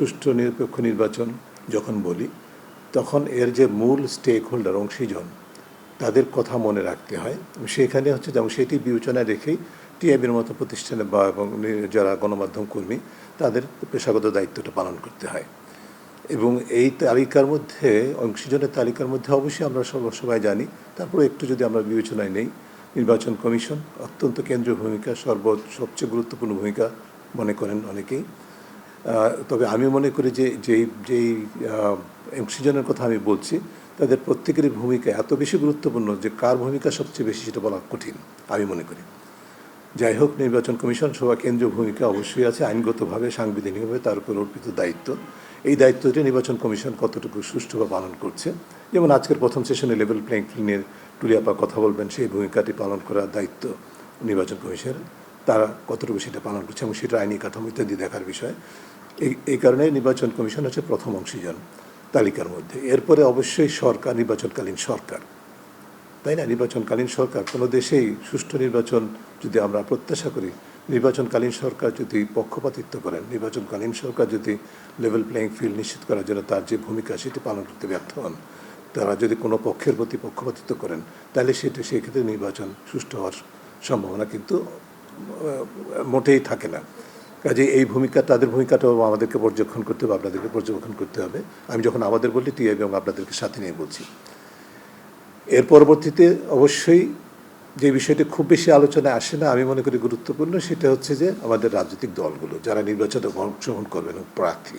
সুষ্ঠু নিরপেক্ষ নির্বাচন যখন বলি, তখন এর যে মূল স্টেক হোল্ডার অংশীজন, তাদের কথা মনে রাখতে হয়। সেখানে হচ্ছে যেমন সেটি বিবেচনায় রেখেই টিআইবির মতো প্রতিষ্ঠানে বা এবং যারা গণমাধ্যম কর্মী, তাদের পেশাগত দায়িত্বটা পালন করতে হয়। এবং এই তালিকার মধ্যে, অংশীজনের তালিকার মধ্যে অবশ্যই আমরা সব- সবাই জানি। তারপরে একটু যদি আমরা বিবেচনায় নেই, নির্বাচন কমিশন অত্যন্ত কেন্দ্রীয় ভূমিকা, সর্ব, সবচেয়ে গুরুত্বপূর্ণ ভূমিকা মনে করেন অনেকেই। তবে আমি মনে করি যে যেই যেই অংশীজনের কথা আমি বলছি, তাদের প্রত্যেকেরই ভূমিকা এত বেশি গুরুত্বপূর্ণ যে কার ভূমিকা সবচেয়ে বেশি সেটা বলা কঠিন, আমি মনে করি। যাই হোক, নির্বাচন কমিশন সভা কেন্দ্রীয় ভূমিকা অবশ্যই আছে, আইনগতভাবে, সাংবিধানিকভাবে, তার উপর অর্পিত দায়িত্ব। এই দায়িত্বটি নির্বাচন কমিশন কতটুকু সুষ্ঠুভাবে পালন করছে? যেমন আজকের প্রথম সেশনে লেভেল প্লেইং ফিল্ডের টুলিয়াপা কথা বলবেন, সেই ভূমিকাটি পালন করার দায়িত্ব নির্বাচন কমিশনের। তারা কতটুকু সেটা পালন করছে এবং সেটা আইনি কাঠামো ইত্যাদি দেখার বিষয়। এই কারণে নির্বাচন কমিশন হচ্ছে প্রথম অংশীজন তালিকার মধ্যে। এরপরে অবশ্যই সরকার, নির্বাচনকালীন সরকার। তাই না? নির্বাচনকালীন সরকার। কোনো দেশেই সুষ্ঠু নির্বাচন যদি আমরা প্রত্যাশা করি, নির্বাচনকালীন সরকার যদি পক্ষপাতিত্ব করেন, নির্বাচনকালীন সরকার যদি লেভেল প্লেয়িং ফিল্ড নিশ্চিত করার জন্য তার যে ভূমিকা, সেটি পালন করতে ব্যর্থ হন, তারা যদি কোনো পক্ষের প্রতি পক্ষপাতিত্ব করেন, তাহলে সেটা, সেই ক্ষেত্রে নির্বাচন সুষ্ঠু হওয়ার সম্ভাবনা কিন্তু মোটেই থাকে না। কাজে এই ভূমিকা, তাদের ভূমিকাটাও আমাদেরকে পর্যবেক্ষণ করতে হবে, আপনাদেরকে পর্যবেক্ষণ করতে হবে। আমি যখন আমাদের বলি টিআইবি এবং আপনাদেরকে সাথে নিয়ে বলছি। এর পরবর্তীতে অবশ্যই যে বিষয়টি খুব বেশি আলোচনায় আসে না, আমি মনে করি গুরুত্বপূর্ণ, সেটা হচ্ছে যে আমাদের রাজনৈতিক দলগুলো, যারা নির্বাচনে অংশগ্রহণ করবেন প্রার্থী।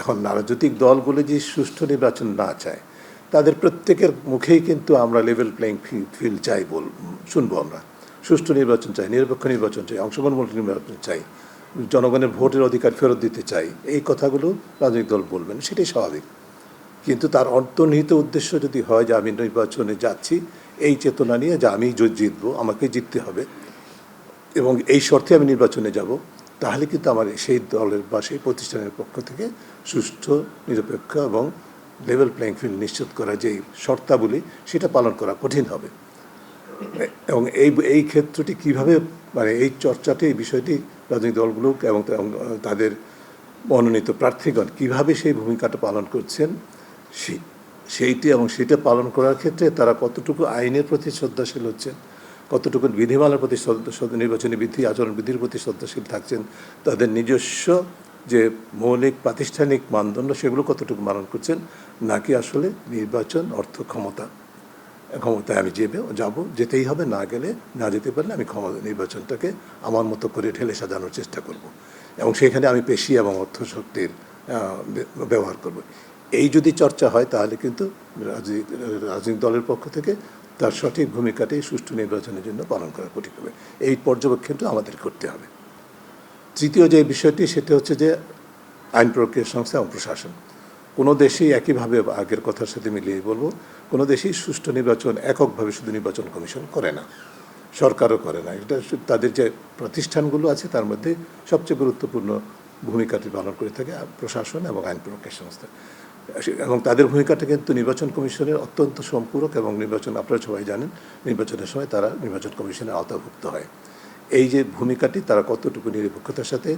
এখন রাজনৈতিক দলগুলো যে সুষ্ঠু নির্বাচন না চায়, তাদের প্রত্যেকের মুখেই কিন্তু আমরা লেভেল প্লেইং ফিল্ড চাই বল, শুনব আমরা। সুষ্ঠু নির্বাচন চাই, নিরপেক্ষ নির্বাচন চাই, অংশগ্রহণমূলক নির্বাচন চাই। জনগণের ভোটের অধিকার ফেরত দিতে চাই, এই কথাগুলো রাজনৈতিক দল বলবেন, সেটাই স্বাভাবিক। কিন্তু তার অন্তর্নিহিত উদ্দেশ্য যদি হয় যে আমি নির্বাচনে যাচ্ছি, এই চেতনা নিয়ে যে আমি জিতবো, আমাকে জিততে হবে, এবং এই শর্তে আমি নির্বাচনে যাব, তাহলে কিন্তু আমার সেই দলের বা সেই প্রতিষ্ঠানের পক্ষ থেকে সুষ্ঠু, নিরপেক্ষ এবং লেভেল প্লেইং ফিল্ড নিশ্চিত করা যে শর্তাবলী, সেটা পালন করা কঠিন হবে। এবং এই এই ক্ষেত্রটি কীভাবে মানে এই চর্চাটি, এই বিষয়টি রাজনৈতিক দলগুলো এবং তাদের মনোনীত প্রার্থীগণ কীভাবে সেই ভূমিকাটা পালন করছেন সেই সেইটি এবং সেটা পালন করার ক্ষেত্রে তারা কতটুকু আইনের প্রতি শ্রদ্ধাশীল হচ্ছেন, কতটুকু বিধিমালার প্রতি নির্বাচনী বিধি, আচরণ বিধির প্রতি শ্রদ্ধাশীল থাকছেন, তাদের নিজস্ব যে মৌলিক প্রাতিষ্ঠানিক মানদণ্ড সেগুলো কতটুকু পালন করছেন, নাকি আসলে নির্বাচন অর্থ ক্ষমতা ক্ষমতায় আমি যেবে যাব। যেতেই হবে না গেলে না যেতে পারলে আমি ক্ষমতা নির্বাচনটাকে আমার মতো করে ঢেলে সাজানোর চেষ্টা করব। এবং সেখানে আমি পেশি এবং অর্থশক্তির আহ, বে- ব্যবহার করব। এই যদি চর্চা হয় তাহলে কিন্তু রাজনৈতিক দলের পক্ষ থেকে তার সঠিক ভূমিকাটি সুষ্ঠু নির্বাচনের জন্য পালন করা কঠিন হবে। এই পর্যবেক্ষণটা আমাদের করতে হবে। তৃতীয় যে বিষয়টি সেটা হচ্ছে যে আইন প্রক্রিয়া সংস্থা এবং প্রশাসন। কোনো দেশেই একইভাবে আগের কথার সাথে মিলিয়ে বলব, কোনো দেশেই সুষ্ঠু নির্বাচন এককভাবে শুধু নির্বাচন কমিশন করে না, সরকারও করে না। এটা তাদের যে প্রতিষ্ঠানগুলো আছে, তার মধ্যে সবচেয়ে গুরুত্বপূর্ণ ভূমিকাটি পালন করে থাকে প্রশাসন এবং আইন প্রক্রিয়া সংস্থা। এবং তাদের ভূমিকাটা কিন্তু নির্বাচন কমিশনের অত্যন্ত সম্পূরক এবং নির্বাচন আপনারা সবাই জানেন, নির্বাচনের সময় তারা নির্বাচন কমিশনের আওতাভুক্ত হয়। এই যে ভূমিকাটি, তারা কতটুকু নিরপেক্ষতার সাথে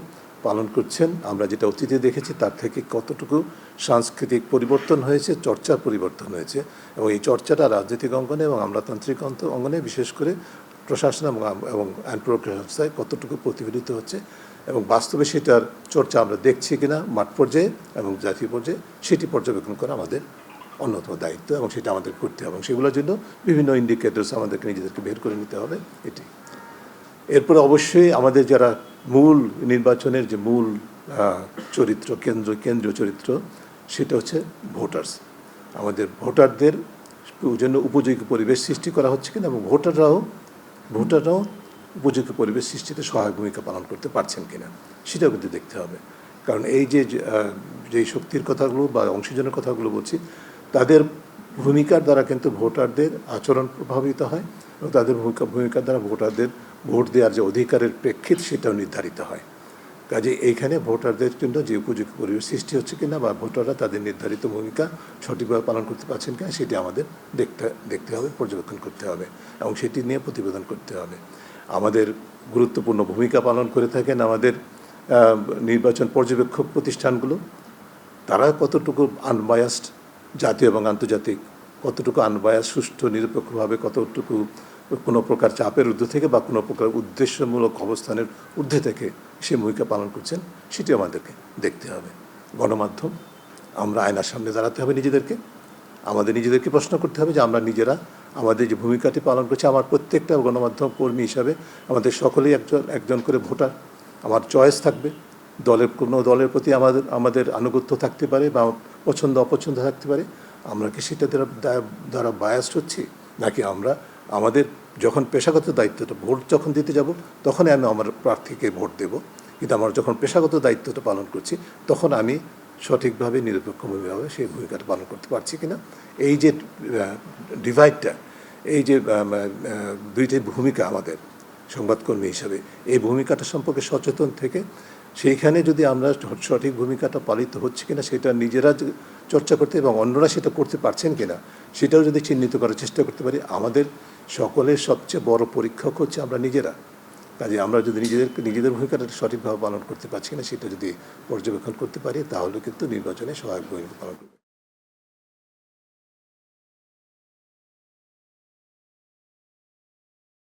পালন করছেন। আমরা যেটা অতীতে দেখেছি, তার থেকে কতটুকু সাংস্কৃতিক পরিবর্তন হয়েছে, চর্চার পরিবর্তন হয়েছে। এবং এই চর্চাটা রাজনৈতিক অঙ্গনে এবং আমলাতান্ত্রিক অন্ত- অঙ্গনে বিশেষ করে প্রশাসন এবং এবং সংস্থায় কতটুকু প্রতিফলিত হচ্ছে এবং বাস্তবে সেটার চর্চা আমরা দেখছি কিনা মাঠ পর্যায়ে এবং জাতীয় পর্যায়ে, সেটি পর্যবেক্ষণ করা আমাদের অন্যতম দায়িত্ব এবং সেটা আমাদের করতে হবে। এবং সেগুলোর জন্য বিভিন্ন ইন্ডিকেটরস আমাদেরকে নিজেদেরকে বের করে নিতে হবে, এটি। এরপরে অবশ্যই আমাদের যারা মূল নির্বাচনের যে মূল চরিত্র, কেন্দ্র, কেন্দ্রীয় চরিত্র, সেটা হচ্ছে ভোটার্স। আমাদের ভোটারদের জন্য উপযোগী পরিবেশ সৃষ্টি করা হচ্ছে কিনা এবং ভোটাররাও ভোটাররাও উপযোগী পরিবেশ সৃষ্টিতে সহায়ক ভূমিকা পালন করতে পারছেন কিনা, সেটাও কিন্তু দেখতে হবে। কারণ এই যে যেই শক্তির কথাগুলো বা অংশীজনের কথাগুলো বলছি, তাদের ভূমিকার দ্বারা কিন্তু ভোটারদের আচরণ প্রভাবিত হয় এবং তাদের ভূমিকা, ভূমিকার দ্বারা ভোটারদের ভোট দেওয়ার যে অধিকারের প্রেক্ষিত সেটাও নির্ধারিত হয়। কাজে এইখানে ভোটারদের জন্য যে উপযোগী পরিবেশ সৃষ্টি হচ্ছে কিনা বা ভোটাররা তাদের নির্ধারিত ভূমিকা সঠিকভাবে পালন করতে পারছেন কিনা সেটি আমাদের দেখতে দেখতে হবে, পর্যবেক্ষণ করতে হবে এবং সেটি নিয়ে প্রতিবেদন করতে হবে। আমাদের গুরুত্বপূর্ণ ভূমিকা পালন করে থাকেন আমাদের নির্বাচন পর্যবেক্ষক প্রতিষ্ঠানগুলো। তারা কতটুকু আনবায়াসড জাতীয় এবং আন্তর্জাতিক কতটুকু আনবায়াস সুষ্ঠু, নিরপেক্ষভাবে, কতটুকু কোনো প্রকার চাপের ঊর্ধ্বে থেকে বা কোনো প্রকার উদ্দেশ্যমূলক অবস্থানের ঊর্ধ্বে থেকে সে ভূমিকা পালন করছেন সেটি আমাদেরকে দেখতে হবে। গণমাধ্যম, আমরা আয়নার সামনে দাঁড়াতে হবে নিজেদেরকে। আমাদের নিজেদেরকে প্রশ্ন করতে হবে যে আমরা নিজেরা আমাদের যে ভূমিকাটি পালন করছি, আমার প্রত্যেকটা গণমাধ্যম কর্মী হিসাবে আমাদের সকলেই একজন একজন করে ভোটার। আমার চয়েস থাকবে। দলের কোনো দলের প্রতি আমাদের আমাদের আনুগত্য থাকতে পারে বা পছন্দ, অপছন্দ থাকতে পারে, আমরা কি সেটা দ্বারা, দ্বারা- বায়াসড হচ্ছি? নাকি আমরা, আমাদের যখন পেশাগত দায়িত্বটা, ভোট যখন দিতে যাব, তখনই আমি আমার প্রার্থীকে ভোট দেব। কিন্তু আমার যখন পেশাগত দায়িত্বটা পালন করছি, তখন আমি সঠিকভাবে, নিরপেক্ষভাবে সেই ভূমিকাটা পালন করতে পারছি কিনা? এই যে ডিভাইডটা এই যে দুইটি ভূমিকা আমাদের সংবাদকর্মী হিসাবে। এই ভূমিকাটা সম্পর্কে সচেতন থেকে সেইখানে যদি আমরা সঠিক ভূমিকাটা পালিত হচ্ছে কিনা সেটা নিজেরা চর্চা করতে এবং অন্যরা সেটা করতে পারছেন কিনা, সেটাও যদি চিহ্নিত করার চেষ্টা করতে পারি, আমাদের সকলের সবচেয়ে বড় পরীক্ষক হচ্ছে আমরা নিজেরা। কাজে আমরা যদি নিজেদের নিজেদের ভূমিকাটা সঠিকভাবে পালন করতে পারছি না সেটা যদি পর্যবেক্ষণ করতে পারি, তাহলে কিন্তু নির্বাচনে সহায়ক ভূমিকা পালন করবে।